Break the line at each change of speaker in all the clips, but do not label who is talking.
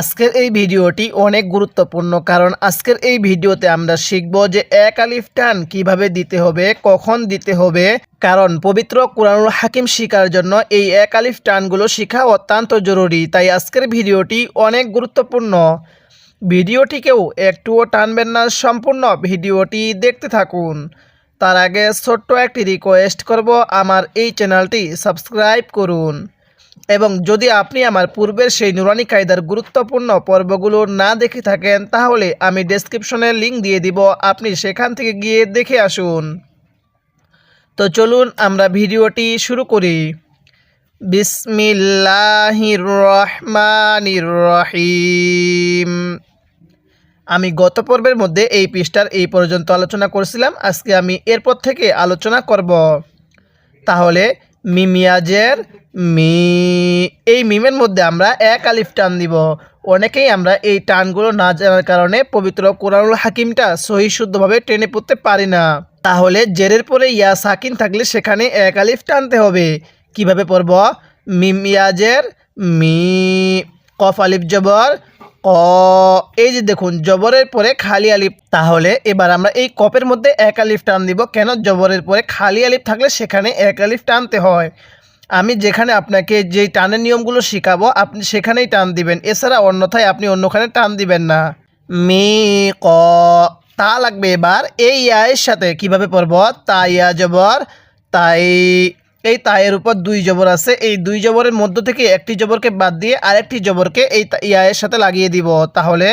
আজকের এই ভিডিওটি অনেক গুরুত্বপূর্ণ, কারণ আজকের এই ভিডিওতে আমরা শিখব যে এক আলিফ টান কীভাবে দিতে হবে, কখন দিতে হবে। কারণ পবিত্র কোরআনুল হাকিম শিকার জন্য এই এক আলিফ টানগুলো শেখা অত্যন্ত জরুরি, তাই আজকের ভিডিওটি অনেক গুরুত্বপূর্ণ। ভিডিওটিকেও একটুও টানবেন না, সম্পূর্ণ ভিডিওটি দেখতে থাকুন। তার আগে ছোট্ট একটি রিকোয়েস্ট করব, আমার এই চ্যানেলটি সাবস্ক্রাইব করুন। এবং যদি আপনি আমার পূর্বের সেই নুরানি কায়দার গুরুত্বপূর্ণ পর্বগুলো না দেখে থাকেন, তাহলে আমি ডেসক্রিপশনে লিঙ্ক দিয়ে দিব। আপনি সেখান থেকে গিয়ে দেখে আসুন। তো চলুন আমরা ভিডিওটি শুরু করি। বিসমিল্লাহির রহমানির রহিম। আমি গত পর্বের মধ্যে এই পৃষ্ঠার এই পর্যন্ত আলোচনা করেছিলাম। আজকে আমি এরপর থেকে আলোচনা করব। তাহলে মিমিয়াজের মি, এই মিমের মধ্যে আমরা এক আলিফ টান দিব। অনেকেই আমরা এই টানগুলো না জানার কারণে পবিত্র কোরআনুল হাকিমটা সহি শুদ্ধভাবে টেনে পড়তে পারি না। তাহলে জেরের পরে ইয়া সাকিন থাকলে সেখানে এক আলিফ টানতে হবে। কীভাবে পড়ব? মিমিয়াজের মি, কফ আলিফ জবর এই যে দেখুন, জবরের পরে খালি আলিফ, তাহলে এবার আমরা এই কপের মধ্যে এক আলিফ টান দিব। কেন জবরের পরে খালি আলিফ থাকলে সেখানে এক আলিফ টানতে হয়? আমি যেখানে আপনাকে যেই টানের নিয়মগুলো শেখাবো, আপনি সেখানেই টান দিবেন। এছাড়া অন্যথায় আপনি অন্যখানে টান দিবেন না। মি ক তা লাগবে এবার এই আয়ের সাথে কীভাবে পড়ব? তাই জবর, তাই এই তায়ের উপর দুই জবর আছে। এই দুই জবরের মধ্য থেকে একটি জবরকে বাদ দিয়ে আরেকটি জবরকে এই ইয়ায়ের সাথে লাগিয়ে দিব। তাহলে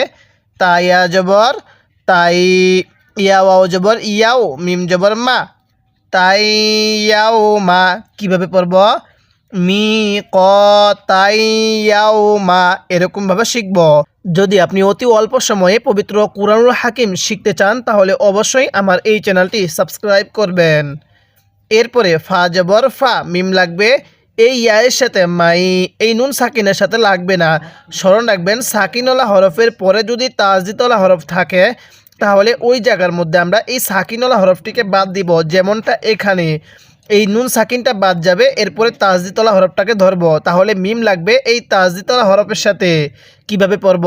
তাইয়া জবর, তাই ইয়া ওয়াও জবর, ইয়াও মিম জবর মা, তাই ইয়াও মা। কীভাবে পড়ব? মি, ক, তাই ইয়াও মা। এরকমভাবে শিখব। যদি আপনি অতি অল্প সময়ে পবিত্র কুরআনুল হাকিম শিখতে চান, তাহলে অবশ্যই আমার এই চ্যানেলটি সাবস্ক্রাইব করবেন। এরপরে ফা জবর ফা, মিম লাগবে, এই ইয়ায়ের সাথে মাই, এই নুন সাকিনের সাথে লাগবে না। স্মরণ রাখবেন, সাকিনওয়ালা হরফের পরে যদি তাজদিতলা হরফ থাকে, তাহলে ওই জায়গার মধ্যে আমরা এই সাকিনওয়ালা হরফটিকে বাদ দিব, যেমনটা এখানে। এই নুন সাকিনটা বাদ যাবে, এরপরে তাজদিতলা হরফটাকে ধরবো। তাহলে মিম লাগবে এই তাজদিতলা হরফের সাথে। কীভাবে পড়ব?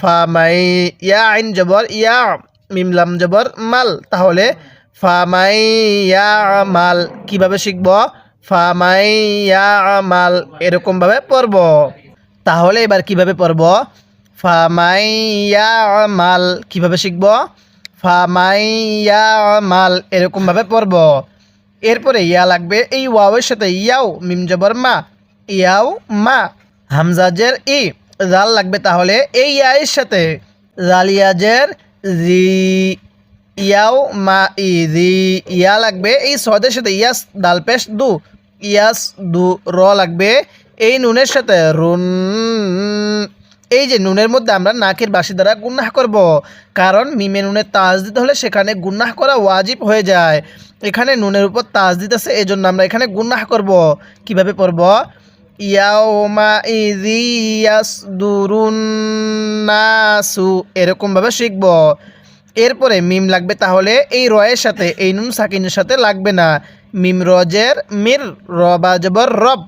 ফা, মাই, ইয়া, আইন জবর, ইয়া মিমলাম জবর, মাল। তাহলে ফা মাই মাল কীভাবে শিখব? ফা মাই ইয়া মাল এরকমভাবে পড়ব। তাহলে এবার কীভাবে পড়ব? ফা মাই মাল কীভাবে শিখব? ফা মাই ইয়া মাল এরকমভাবে পড়ব। এরপরে ইয়া লাগবে এই ওয়াওয়ের সাথে ইয়াও, মিম জবর মা, ইয়াও মা হামজাজের ই, জাল লাগবে তাহলে এই আয়ের সাথে। জালিয়াজের জি। ইয়াও মা ই জি ইয়া লাগবে, এই সদের সাথে ইয়াস ডাল পেশ দু, ইয়াস দু র লাগবে, এই নুনের সাথে রুন, এই যে নুনের মধ্যে আমরা নাকের বাসি দ্বারা গুন্নাহ করব, কারণ মিমে নুনের তাজ দিতে হলে সেখানে গুন্নাহ করা ওয়াজিব হয়ে যায়, এখানে নুনের উপর তাজ দিতেছে এই জন্য আমরা এখানে গুন্নাহ করব, কীভাবে পড়ব ইয়াওমা ইজিয়াস দুরুন নাসু এরকমভাবে শিখব এরপরে মিম লাগবে তাহলে এই রয়ের সাথে, এই নুন সাকিনের সাথে লাগবে না। মিম রজের, মির রবা জবর রব।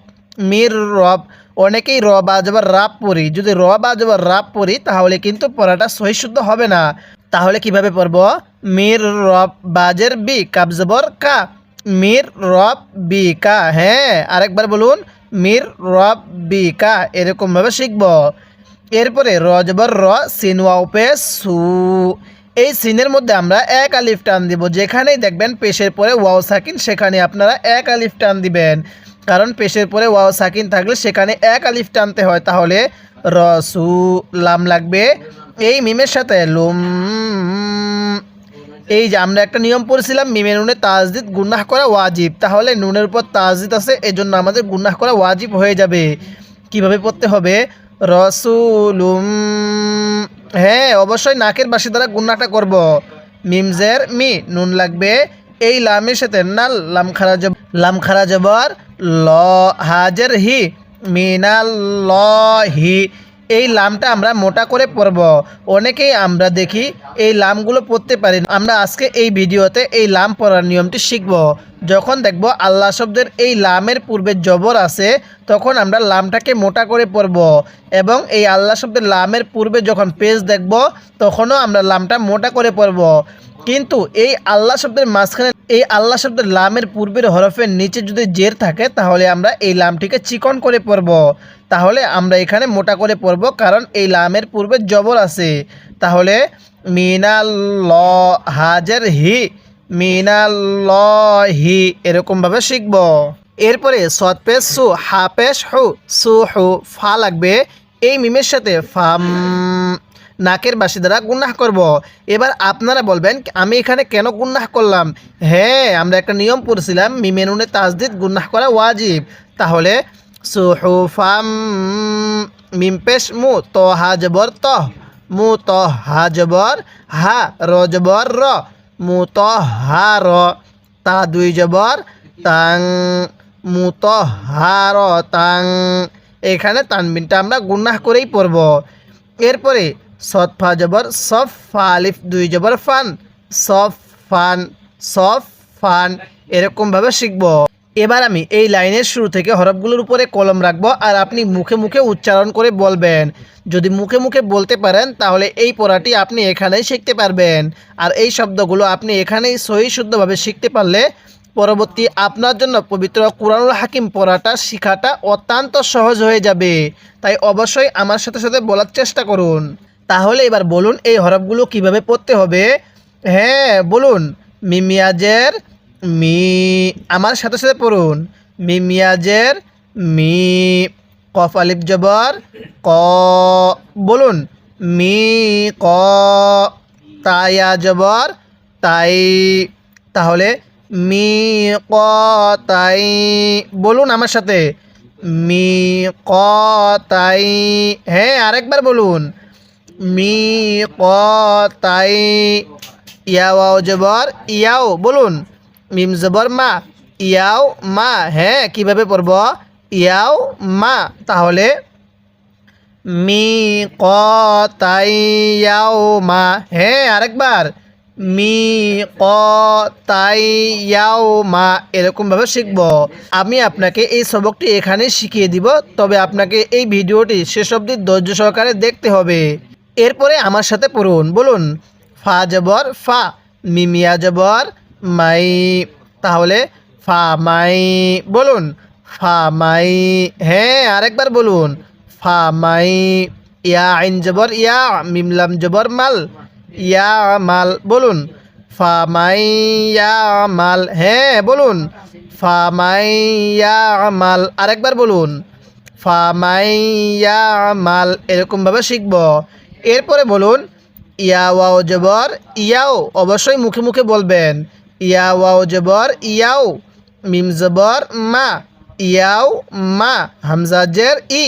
মির রব, অনেকেই র বাজবার রাপ পড়ি। যদি র বাজবার রাপ পড়ি, তাহলে কিন্তু পড়াটা সহিশুদ্ধ হবে না। তাহলে কীভাবে পড়ব? মির রব বাজের বি কাবজবর কা। মির রব বি কা হ্যাঁ আরেকবার বলুন। মির রব বি কা, এরকমভাবে শিখব। এরপরে রজবর র সিনওয়াউপে সু। এই সিনের মধ্যে আমরা এক আলিফ টান দিব, যেখানেই দেখবেন পেশের পরে ওয়াও সাকিন, সেখানে আপনারা এক আলিফ টান দিবেন। কারণ পেশের পরে ওয়াও সাকিন থাকলে সেখানে এক আলিফ টানতে হয়। তাহলে রসু লাম লাগবে। এই মিমের সাথে লুম, এই যে আমরা একটা নিয়ম পড়েছিলাম মিমের নুনে তাজদিদ গুন্নাহ করা ওয়াজিব। তাহলে নুনের উপর তাজদিদ আছে, এজন্য আমাদের গুন্নাহ করা ওয়াজিব হয়ে যাবে। কীভাবে পড়তে হবে? রসুলুম। হ্যাঁ অবশ্যই নাকের বাসি দ্বারা গুন্নাটা করব। মিমজের মি, নুন লাগবে। এই লামের সাথে নাল, লাম খারা লাম খারা ল, হাজের হি, মিনাল ল, হি। এই লামটা আমরা মোটা করে পরব। অনেকেই আমরা দেখি এই লামগুলো পড়তে পারি আমরা আজকে এই ভিডিওতে এই লাম পড়ার নিয়মটি শিখব। যখন দেখব আল্লাহ শব্দের এই লামের পূর্বে জবর আছে, তখন আমরা লামটাকে মোটা করে পড়ব এবং এই আল্লাহ শব্দের লামের পূর্বে যখন পেজ দেখব, তখনও আমরা লামটা মোটা করে পড়ব কিন্তু এই আল্লাহ শব্দের মাঝখানে এই আল্লাহ শব্দের লামের পূর্বের হরফের নিচে যদি জের থাকে, তাহলে আমরা এই লামটিকে চিকন করে পড়ব। তাহলে আমরা এখানে মোটা করে পড়ব, কারণ এই লামের পূর্বে জবর আছে। তাহলে মিনাল ল হাজের হি মিনাল ল হি এরকমভাবে শিখব। এরপরে সৎ পেশ সু হা পেশ হু সু, হু, ফা লাগবে। এই মিমের সাথে ফাম নাকের বাসি দ্বারা গুন্নাহ করব। এবার আপনারা বলবেন, আমি এখানে কেন গুন্নাহ করলাম? হ্যাঁ আমরা একটা নিয়ম পড়ছিলাম, মিমেনুনে তাজদিদ গুন্নাহ করা ওয়াজিব। তাহলে, সুহুফাম মিম পেশ মু তো হা জবর তহ মু ত হা জবর হা র জবর র, মু ত হা র, তা দুই জবর তাং, মু ত হা র তাং। এখানে তানবিনটা আমরা গুন্নাহ করেই পড়ব। এরপরে সৎ ফা জবর, সফ ফা আলিফ, দুই জবর ফান। সফ ফান সফ ফান, এরকমভাবে শিখব। এবার আমি এই লাইনের শুরু থেকে হরফগুলোর উপরে কলম রাখব আর আপনি মুখে মুখে উচ্চারণ করে বলবেন। যদি মুখে মুখে বলতে পারেন, তাহলে এই পড়াটি আপনি এখানেই শিখতে পারবেন। আর এই শব্দগুলো আপনি এখানেই সহি শুদ্ধভাবে শিখতে পারলে পরবর্তী আপনার জন্য পবিত্র কোরআনুল হাকিম পড়াটা, শেখাটা অত্যন্ত সহজ হয়ে যাবে। তাই অবশ্যই আমার সাথে সাথে বলার চেষ্টা করুন। তাহলে এবার বলুন এই হরফগুলো কীভাবে পড়তে হবে? হ্যাঁ বলুন। মিমিয়াজের মি, আমার সাথে সাথে পড়ুন। মিমিয়াজের মি, কফ আলিফ জবর, ক, বলুন। মি, ক তাইয়া জবর, তাই। তাহলে মি, ক, তাই, বলুন আমার সাথে। মি, ক, তাই। হ্যাঁ আরেকবার বলুন। মি ক তাই ইয়াও জবর, ইয়াও, বলুন। মিম জবর, মা। ইয়াও, মা। হ্যাঁ কীভাবে পড়ব? ইয়াও, মা। তাহলে মি ক তাই ইয়াও, মা। হ্যাঁ আরেকবার। মি ক তাই ইয়াও, মা। এরকমভাবে শিখব। আমি আপনাকে এই সবকটি এখানে শিখিয়ে দিব, তবে আপনাকে এই ভিডিওটি শেষ অবধি ধৈর্য সহকারে দেখতে হবে। এরপরে আমার সাথে পড়ুন, বলুন, ফা জবর, ফা, মিমিয়া জবর, মাই, তাহলে ফা, মাই, বলুন, ফা, মাই হ্যাঁ আরেকবার বলুন, ফা, মাই, ইয়া, আইন জবর, ইয়া, মিমলাম জবর, মাল, ইয়া, মাল, বলুন, ফা, মাই, ইয়া, মাল হ্যাঁ বলুন, ফা, মাই, ইয়া, মাল, আরেকবার বলুন, ফা, মাই, ইয়া, মাল, এরকমভাবে শিখব। এরপরে বলুন, ইয়া, ওয়াও, জবর, ইয়াও, অবশ্যই মুখে মুখে বলবেন। ইয়া, ওয়াও, জবর, ইয়াও, মিম, জবর, মা, ইয়াও, মা হামজাজের ই,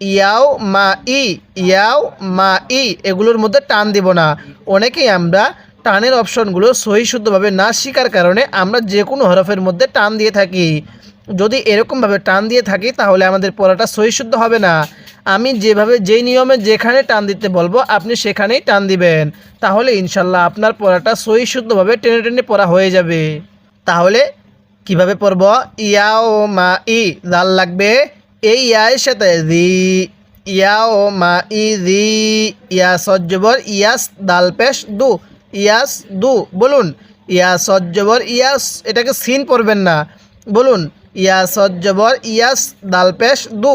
ইয়াও, মা, ই, ইয়াও, মা, ই, এগুলোর মধ্যে টান দিব না। অনেকেই আমরা টানের অপশনগুলো সহি শুদ্ধভাবে না শেখার কারণে আমরা যে কোনো হরফের মধ্যে টান দিয়ে থাকি। যদি এরকমভাবে টান দিয়ে থাকি, তাহলে আমাদের পড়াটা সহি শুদ্ধ হবে না। আমি যেভাবে, যেই নিয়মে যেখানে টান দিতে বলব, আপনি সেখানেই টান দিবেন। তাহলে ইনশাল্লাহ আপনার পড়াটা সহি শুদ্ধভাবে টেনে টেনে পড়া হয়ে যাবে। তাহলে কীভাবে পড়ব? ইয়াও মা ই দাল লাগবে। এই ইয়ার সাথে রি ইয়াও মা ই রি ইয়া সজ্জবর, ইয়াস দাল পেশ দু, ইয়াস দু, বলুন। ইয়া সজ্জবর, ইয়াস, এটাকে সিন পড়বেন না। বলুন ইয়া সজ্জবর ইয়াস দাল পেশ দু,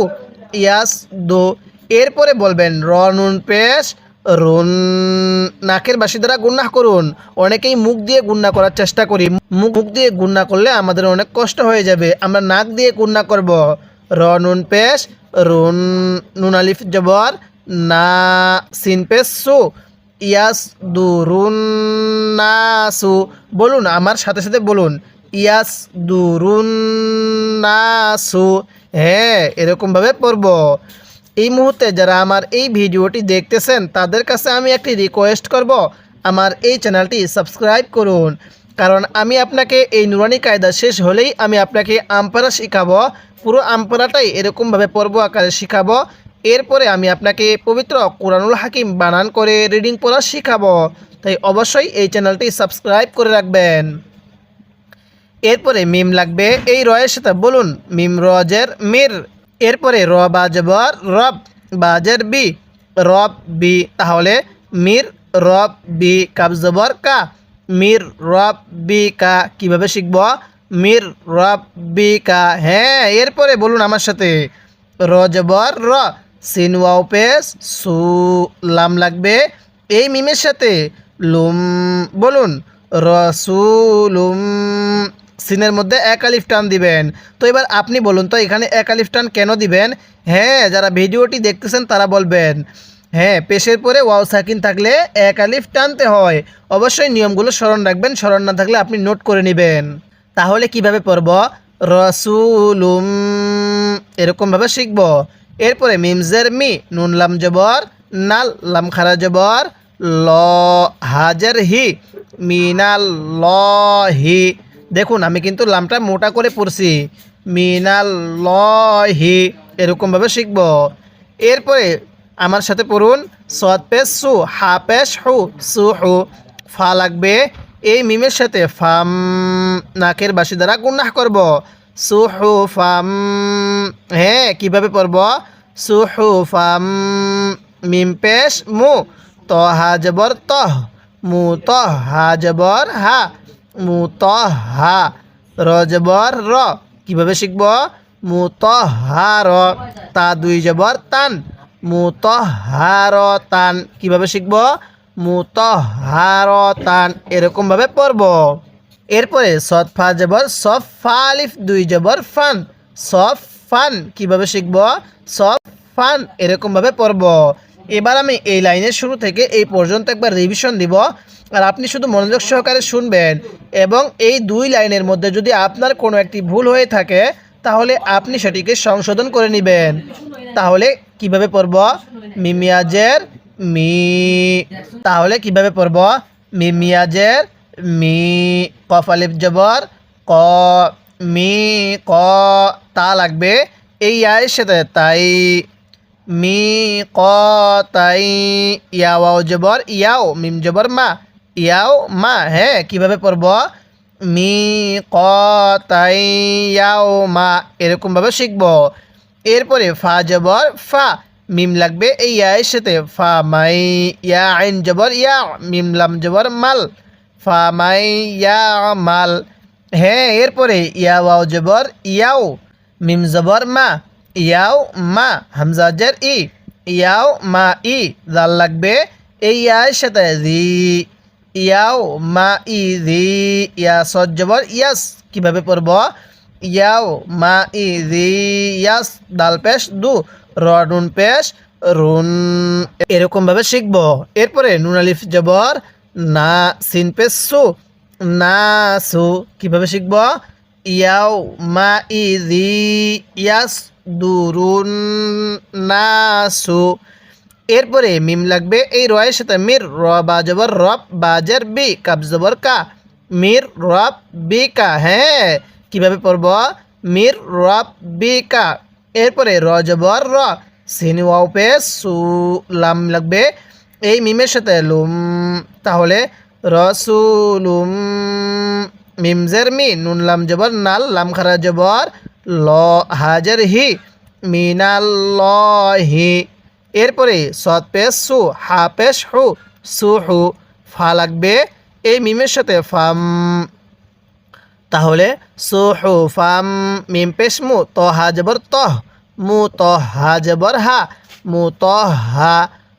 ইয়াস দু। এরপরে বলবেন, র নুন পেশ, রুন, নাকের বাসি দ্বারা গুন্না করুন। অনেকেই মুখ দিয়ে গুন্না করার চেষ্টা করি। মুখ মুখ দিয়ে গুন্না করলে আমাদের অনেক কষ্ট হয়ে যাবে। আমরা নাক দিয়ে গুন্না করব। র নুন পেশ, রুন, নুন আলিফ জবর, না সিন পেশ সু, ইয়াস দু, রুন, না সু। বলুন, আমার সাথে সাথে বলুন। ইয়াস দু রুন না সু হ্যাঁ এরকমভাবে পড়ব। এই মুহূর্তে যারা আমার এই ভিডিওটি দেখতেছেন, তাদের কাছে আমি একটি রিকোয়েস্ট করব, আমার এই চ্যানেলটি সাবস্ক্রাইব করুন। কারণ আমি আপনাকে এই নুরানি কায়দা শেষ হলেই আমি আপনাকে আমপারা শেখাবো, পুরো আমপারাটাই এরকমভাবে পর্ব আকারে শেখাবো। এরপরে আমি আপনাকে পবিত্র কোরআনুল হাকিম বানান করে রিডিং পড়া শেখাবো। তাই অবশ্যই এই চ্যানেলটি সাবস্ক্রাইব করে রাখবেন। এরপরে মিম লাগবে। এই রয়ের সাথে বলুন, মিম রজের মির। এরপরে র বাজবর রব, বাজের বি, রব বি, তাহলে মির, রব বি কাবজবর কা। মির, রব বি, কা, কীভাবে শিখব? মির, রব বি, কা হ্যাঁ এরপরে বলুন আমার সাথে। রজবর র, সিন ওয়াও পেস সু, লাম লাগবে। এই মিমের সাথে লুম, বলুন রসুলুম সিনের মধ্যে এক আলিফ টান দিবেন। তো এবার আপনি বলুন, তো এখানে এক আলিফ টান কেন দিবেন? হ্যাঁ যারা ভিডিওটি দেখতেছেন তারা বলবেন। হ্যাঁ পেশের পরে ওয়াও সাকিন থাকলে এক আলিফ টানতে হয়। অবশ্যই নিয়মগুলো স্মরণ রাখবেন, স্মরণ না থাকলে আপনি নোট করে নেবেন। তাহলে কীভাবে পড়ব? রসুলুম, এরকমভাবে শিখব। এরপরে মিমজের মি, নুন লাম জবর, নাল লাম খারা জবর, ল, হাজার হি, মিনাল ল, হি। দেখুন, আমি কিন্তু লামটা মোটা করে পড়ছি। মিনাল হি এরকমভাবে শিখব। এরপরে আমার সাথে পড়ুন, সৎ পেশ সু, হা পেশ হু সু হু, ফা লাগবে। এই মিমের সাথে ফাম, নাকের বাসি দ্বারা গুন্নাহ করব। সুহু ফাম হ্যাঁ কীভাবে পড়ব? সুহু ফাম, মিম পেশ, মু, ত, হা, জবর, তহ, মু, ত, হা, জবর, হা। মু ত হা র। জবর র কীভাবে শিখব? মু ত দুই জবর তান। মু ত হা র তান। কীভাবে শিখব? মুত হারতান এরকমভাবে পড়ব। এরপরে সৎ ফা জবর সফ ফা আলিফ, দুই জবর ফান। সফ ফান। কীভাবে শিখব? সফ ফান। এরকমভাবে পড়ব। এবার আমি এই লাইনের শুরু থেকে এই পর্যন্ত একবার রিভিশন দিব। আর আপনি শুধু মনোযোগ সহকারে শুনবেন এবং এই দুই লাইনের মধ্যে যদি আপনার কোনো একটি ভুল হয়ে থাকে, তাহলে আপনি সেটিকে সংশোধন করে নেবেন। তাহলে কীভাবে পড়ব? মিমিয়াজের মি। তাহলে কীভাবে পড়ব? মিমিয়াজের মি। কফ জবর ক। মি ক। তা লাগবে এই আয়ের সাথে। তাই মি ক তাই ইয়াও জবর, ইয়াও, মিম জবর মা, ইয়াও মা হ্যাঁ কীভাবে পড়ব? মি ক ইয়াও মা, এরকমভাবে শিখব। এরপরে ফা জবর, ফা, মিম লাগবে এই ইয়ায়ের সাথে, ফা মাই ইয়া আইন জবর, ইয়া, মিম লাম জবর, মাল, ফা মাই ইয়া মাল হ্যাঁ এরপরে ইয়াও জবর, ইয়াও, মিম জবর, মা ইয়াও মা হামজা জের ই ইয়াও মা ই জাল লাগবে এই ইয়ায়ের সাথে রি ইয়াও মা ই রি ইয়া সজ জবর, ইয়াস, কীভাবে পড়ব? ইয়াও মা ই রি ইয়াস দাল পেশ, দু রুন পেশ, রুন এরকমভাবে শিখব। এরপরে নুন আলিফ জবর, না, সিন পেশ, সু, না, সু, কীভাবে শিখব? ইয়াও মা ই রি ইয়াস দুরুন না সু এরপরে মিম লাগবে এই রয়ের সাথে মির র বা জবর রব বাজের বি, কাব জবর কা। মির রব বি কা হ্যাঁ। কীভাবে পড়ব? মির রব বি কা। এরপরে র জবর র, সিন ওয়াও পে সু লাম লাগবে এই মিমের সাথে লুম। তাহলে রসুলুম মিমজের মি, নুন লাম জবর, নাল লাম খারা জবর ল হাজার হি মিনাল্লহি। এরপরে সৎ পেশ সু হা পেশ হু সু হু ফা লাগবে। এই মিমের সাথে ফাম। তাহলে সু হু ফাম, মিম পেশ মু ত হা জবর তহ, মু ত হা জবর, হা, মু ত হা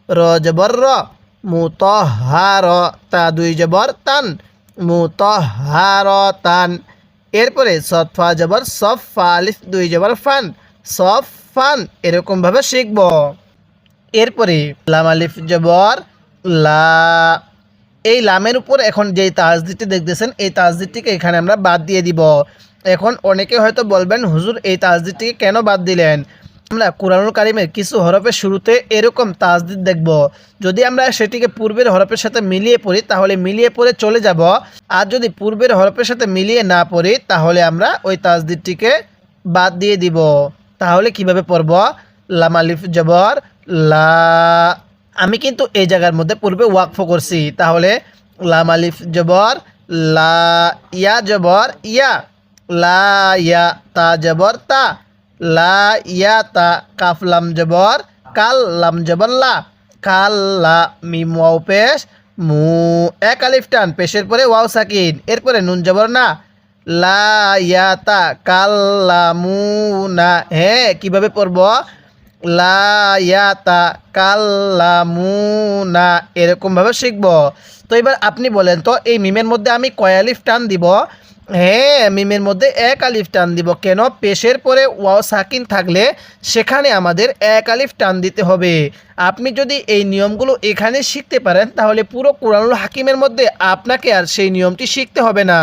র, জবর, র, মু ত হা র, তা, দুই, জবর, তান, মু ত হা র, তান। এরপরে সফা জবর, সফ ফা আলিফ, দুই জবর ফান। সফ ফান এরকমভাবে শিখব। এরপরে লাম আলিফ জবর, লা। এই লামের উপর এখন যেই তাজদিদটি দেখতেছেন, এই তাজদিদটিকে এখানে আমরা বাদ দিয়ে দিব। এখন অনেকে হয়তো বলবেন, হুজুর, এই তাজদিদটিকে কেন বাদ দিলেন? আমরা কোরআনুল কারিমের কিছু হরফের শুরুতে এরকম তাজদিদ দেখব। যদি আমরা সেটিকে পূর্বের হরফের সাথে মিলিয়ে পড়ি, তাহলে মিলিয়ে পড়ে চলে যাব। আর যদি পূর্বের হরফের সাথে মিলিয়ে না পড়ি, তাহলে আমরা ওই তাজদিদটিকে বাদ দিয়ে দিব। তাহলে কীভাবে পড়ব? লাম আলিফ জবর, লা। আমি কিন্তু এই জায়গার মধ্যে পূর্বে ওয়াকফ করছি। তাহলে লাম আলিফ জবর, লা, ইয়া জবর, ইয়া, লা, ইয়া, তা জবর, তা। লা ইয়া তা কাফ লাম জবর, কাল লাম জবর লা। কাল, লা, মিম, ওয়াও, পেশ, মু, এক আলিফ টান, পেশের পরে ওয়াও, সাকিন। এরপরে নুন জবর না। লা ইয়া তা কাল লা, মু, না। হ্যাঁ কীভাবে পড়ব? লা ইয়া তা কাল লা, মু, না। এরকমভাবে শিখব। তো এবার আপনি বলেন, তো এই মিমের মধ্যে আমি কয় আলিফ টান দিব? হ্যাঁ মিমের মধ্যে এক আলিফ টান দিব কেন? পেশের পরে ওয়াও সাকিন থাকলে সেখানে আমাদের এক আলিফ টান দিতে হবে। আপনি যদি এই নিয়মগুলো এখানে শিখতে পারেন, তাহলে পুরো কোরআনুল হাকিমের মধ্যে আপনাকে আর সেই নিয়মটি শিখতে হবে না।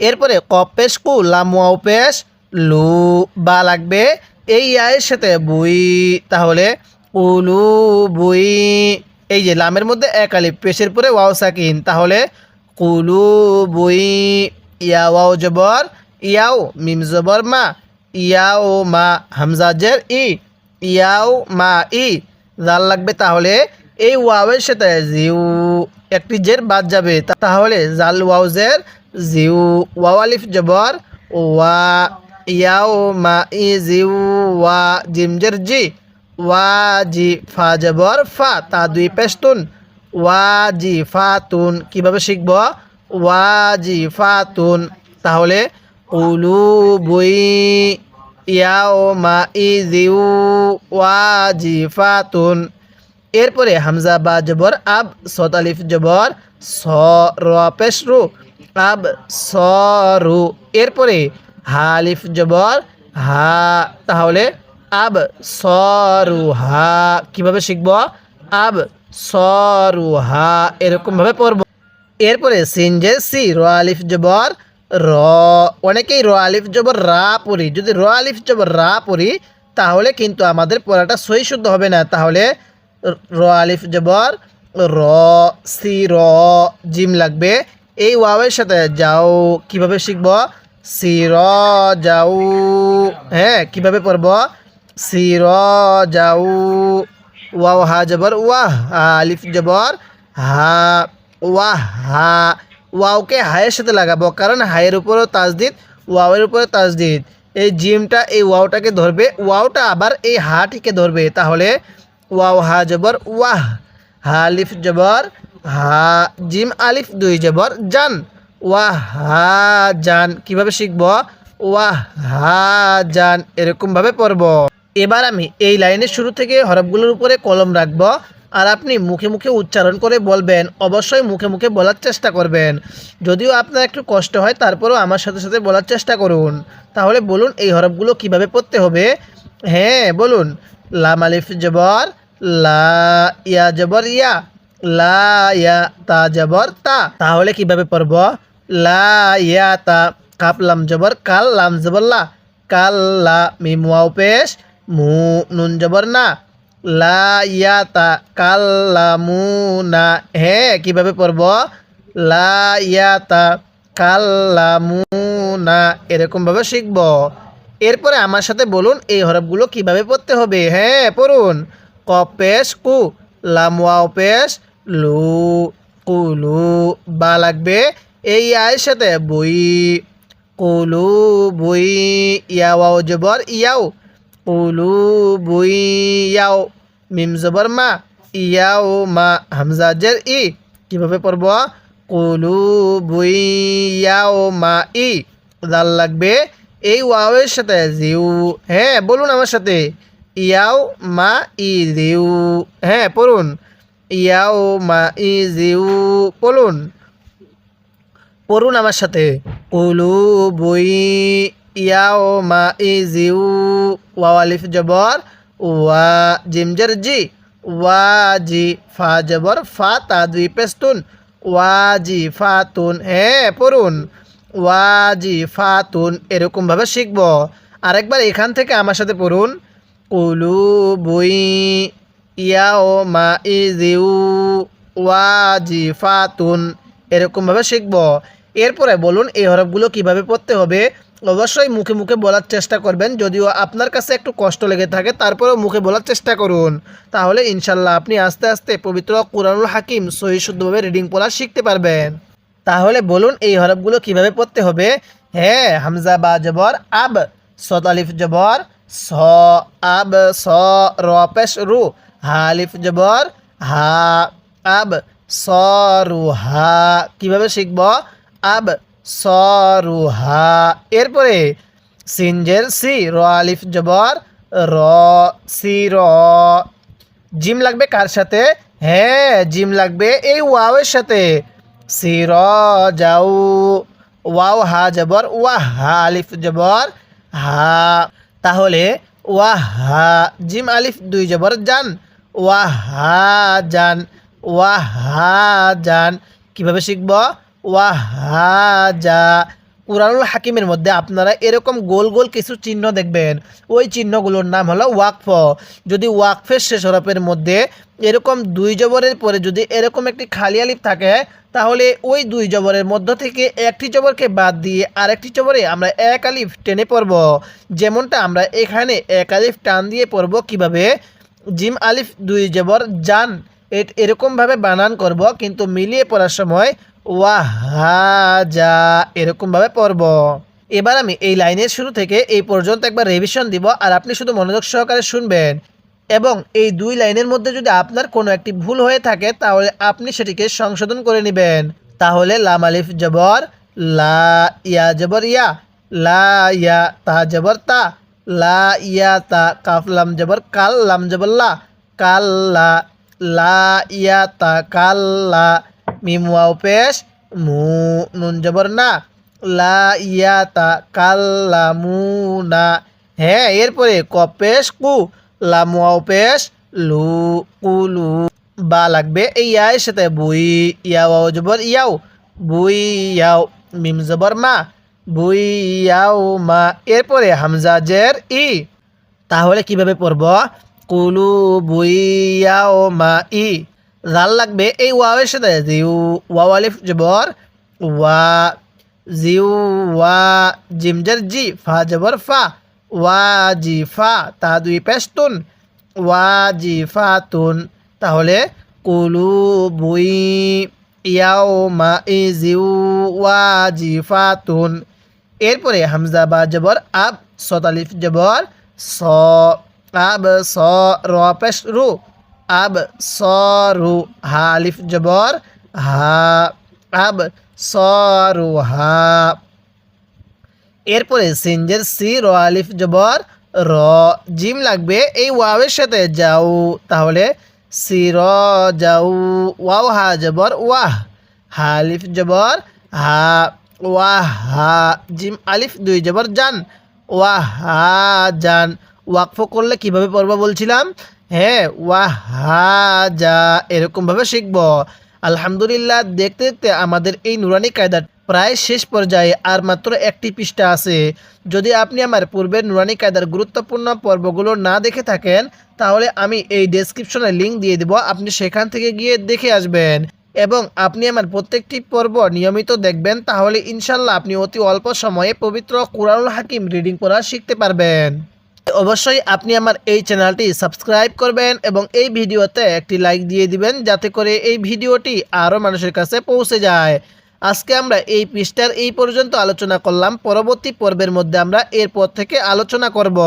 এরপরে কপ পেশ কু লামুয়াও পেশ, লু, বা লাগবে। এই আয়ের সাথে বুই, তাহলে উলু, বুই। এই যে লামের মধ্যে এক আলিফ, পেশের পরে ওয়াও সাকিন, তাহলে কুলু বুই ইয়াও জবর, ইয়াও মিম জবর মা, ইয়াও মা হামজা জের ই, ইয়াও মা ই। জাল লাগবে তাহলে এই ওয়াওয়ের সাথে জিউ, একটি জের বাদ যাবে। তাহলে জাল ওয়াও জের, জিউ, ওয়াও আলিফ জবর, ওয়া, ইয়াও মা ই, জিউ, ওয়া, জিম জের জি, ওয়া, জি, ফা জবর, ফা, তা দুই পেস্তুন ওয়া জি ফা তুন কীভাবে শিখব? ওয়া জি ফা তুন তাহলে উলু বই ইয়াও মা ই জিউ ওয়া জি ফা তুন এরপরে হামজা বা জবর, আব সত আলিফ জবর স র পেশ রু আব স রু এরপরে হালিফ জবর, হা। তাহলে আব সরু, হা। কীভাবে শিখব? আব স রু হা এরকমভাবে পড়ব। এরপরে সিনজে সি, র জবর, র। অনেকেই র আলিফ জবর রা পড়ি। যদি র আলিফ জবর রা পড়ি, তাহলে কিন্তু আমাদের পড়াটা সই শুদ্ধ হবে না। তাহলে র আলিফ জবর, র, সি, র, জিম লাগবে। এই ওয়াওয়ের সাথে যাও, কীভাবে শিখব? সি, র, যাও। হ্যাঁ কীভাবে পড়ব? সি, র, যাও। ওয়াও হা জবর ওয়াহ হা আলিফ জবর হা ওয়াহ হা ওয়াওকে হায়ের সাথে লাগাবো, কারণ হায়ের উপরও তাজদিদ, ওয়াওয়ের উপরে তাজদিদ। এই জিমটা, এই ওয়াওটাকে ধরবে, ওয়াওটা আবার এই হাটিকে ধরবে। তাহলে ওয়াও হা জবর, ওয়াহ হা আলিফ জবর, হা জিম আলিফ দুই জবর, জান। ওয়াহ হা জান, কীভাবে শিখব? ওয়াহ হা জান, এরকমভাবে পড়ব। এবার আমি এই লাইনের শুরু থেকে হরফগুলোর উপরে কলম রাখব আর আপনি মুখে মুখে উচ্চারণ করে বলবেন, অবশ্যই মুখে মুখে বলার চেষ্টা করবেন। যদিও আপনার একটু কষ্ট হয়, তারপরেও আমার সাথে সাথে বলার চেষ্টা করুন। তাহলে বলুন এই হরফগুলো কীভাবে পড়তে হবে? হ্যাঁ বলুন। লাম আলিফ জবর, লা, ইয়া জবর, ইয়া। লা, ইয়া, তা জবর, তা। তাহলে কীভাবে পড়ব? লা, ইয়া, তা। কাপ, লাম জবর, কাল, লাম জবর, লা। কাল, লা, মিম, ওয়াও, পেশ। মু নুন জবর না। লা ইয়া তা কাল লা মু না হ্যাঁ কীভাবে পড়ব? লা ইয়া তা কাল লা মু না এরকমভাবে শিখব। এরপরে আমার সাথে বলুন এই হরফগুলো কীভাবে পড়তে হবে। হ্যাঁ পড়ুন। ক পেশ কু, লাম ওয়াও পেশ, লু, কুলু, বা লাগবে। এই আয়ের সাথে বই, কুলু, বই, ইয়া ওয়াও জবর, ইয়াও। বই ইয়াও মিম জবর মা ইয়াও মা হামজা জের ই কীভাবে পড়ব মা ই জাল লাগবে এই ওয়াওয়ের সাথে জিউ। হ্যাঁ বলুন আমার সাথে। ইয়াও মা ই জিউ হ্যাঁ পড়ুন। ইয়াও মা ই জিউ পড়ুন পড়ুন আমার সাথে। কুলু বই ইয়াও মা ই জিউ ওয়াও আলিফ জবর, ওয়া জিমজর জি ওয়া জি ফা জবর, ফা তা দুই পেস্তুন ওয়া জি ফা তুন হ্যাঁ পড়ুন ওয়া জি ফা তুন এরকমভাবে শিখব। আরেকবার এখান থেকে আমার সাথে পড়ুন। কুলু বই ইয়াও মা ই জিউ ওয়া জি ফা তুন এরকমভাবে শিখব। এরপরে বলুন এই হরফগুলো কীভাবে পড়তে হবে? অবশ্যই মুখে মুখে বলার চেষ্টা করবেন, যদিও আপনার কাছে একটু কষ্ট লেগে থাকে, তারপরেও মুখে বলার চেষ্টা করুন। তাহলে ইনশাল্লাহ আপনি আস্তে আস্তে পবিত্র কোরআনুল হাকিম সহি শুদ্ধভাবে রিডিং পড়া শিখতে পারবেন। তাহলে বলুন, এই হরফগুলো কীভাবে পড়তে হবে? হ্যাঁ হামজা, বা, জবর, আব, সত, আলিফ, জবর, স, আব, স, র, পেশ, রু হালিফ জবর, হা, আব, স, রু, হা, কীভাবে শিখব? আব স রু হা এরপরে সিনজের সি, র আলিফ জবর, র, সি, র। জিম লাগবে কার সাথে? হ্যাঁ জিম লাগবে এই ওয়াওয়ের সাথে। সির যাও। ওয়াও, হা জবর ওয়া হা আলিফ জবর, হা। তাহলে ওয়া হা, জিম আলিফ দুই জবর জান ওয়া হা জান ওয়া হা জান কীভাবে শিখব? ওয়া হা যা কুরআনুল হাকিমের মধ্যে আপনারা এরকম গোল গোল কিছু চিহ্ন দেখবেন। ওই চিহ্নগুলোর নাম হলো ওয়াকফ। যদি ওয়াকফের শেষ হরফের মধ্যে এরকম দুই জবরের পরে যদি এরকম একটি খালি আলিফ থাকে, তাহলে ওই দুই জবরের মধ্য থেকে একটি জবরকে বাদ দিয়ে আরেকটি জবরে আমরা এক আলিফ টেনে পড়ব। যেমনটা আমরা এখানে এক আলিফ টান দিয়ে পড়ব কীভাবে? জিম আলিফ দুই জবর জান এরকমভাবে বানান করব, কিন্তু মিলিয়ে পড়ার সময় ওয়াহাজা, এরকমভাবে পড়ব। এবার আমি এই লাইনের শুরু থেকে এই পর্যন্ত একবার রেভিশন দিব আর আপনি শুধু মনোযোগ সহকারে শুনবেন। এবং এই দুই লাইনের মধ্যে যদি আপনার কোনো একটি ভুল হয়ে থাকে, তাহলে আপনি সেটিকে সংশোধন করে নেবেন। তাহলে লাম আলিফ জবর, লা ইয়া জবর ইয়া, লা ইয়া তা জবর তা, লা ইয়া তা কাফ লাম জবর কাল, লাম জবর লা কাল্লা লা ইয়া তা কাল্লা মিম ওয়াও পেশ মু নুন জবর না লা ইয়া তা কাল্লা মু না হ্যাঁ এরপরে কপেশ কু লামুয়াও পেশ লু কুলু বা লাগবে এই ইয়ার সাথে বুই ইয়াও জবর ইয়াও বুই ইয়াও মিম জবর মা বুই ইয়াও মা এরপরে হামজা জের ই তাহলে কীভাবে পড়ব কুলু বুই মা ই জাল লাগবে। এই ওয়াওয়ের সাথে জিউ ওয়া আলিফ জবর ওয়া জিউ ওয়া জিমজার জি, ফা জবর ফা ওয়াজিফা তা দুই পেস্তুন ওয়াজিফাতুন তাহলে কুলু বুই, ইয়াও মা ইজিউ ওয়াজিফাতুন এরপরে হামজা বা জবর আব সতালিফ জবর স, আব, স, র, পেশ, রু। আব স রু হালিফ জবর, হা আব স রু হা এরপরে সিনজের সি, র, আলিফ জবর, র, জিম লাগবে এই ওয়াওয়ের সাথে যাও তাহলে সি, র যাও ওয়াও, হা জবর, ওয়াহ। হা, আলিফ জবর, হা, ওয়াহ, হা, জিম, আলিফ, দুই জবর, জান। ওয়াহ, হা, জান। ওয়াকফ করলে কীভাবে পড়ব বলছিলাম? হ্যাঁ ওয়াহ হা যা এরকমভাবে শিখব। আলহামদুলিল্লাহ, দেখতে দেখতে আমাদের এই নুরানি কায়দার প্রায় শেষ পর্যায়ে আর মাত্র একটি পৃষ্ঠা আছে। যদি আপনি আমার পূর্বের নুরানি কায়দার গুরুত্বপূর্ণ পর্বগুলো না দেখে থাকেন, তাহলে আমি এই ডেসক্রিপশনে লিঙ্ক দিয়ে দেব। আপনি সেখান থেকে গিয়ে দেখে আসবেন। এবং আপনি আমার প্রত্যেকটি পর্ব নিয়মিত দেখবেন, তাহলে ইনশাল্লাহ আপনি অতি অল্প সময়ে পবিত্র কুরআনুল হাকিম রিডিং পড়া শিখতে পারবেন। অবশ্যই আপনি আমার এই চ্যানেলটি সাবস্ক্রাইব করবেন এবং এই ভিডিওতে একটি লাইক দিয়ে দিবেন, যাতে করে এই ভিডিওটি আরও মানুষের কাছে পৌঁছে যায়। আজকে আমরা এই পৃষ্ঠার এই পর্যন্ত আলোচনা করলাম। পরবর্তী পর্বের মধ্যে আমরা এরপর থেকে আলোচনা করব।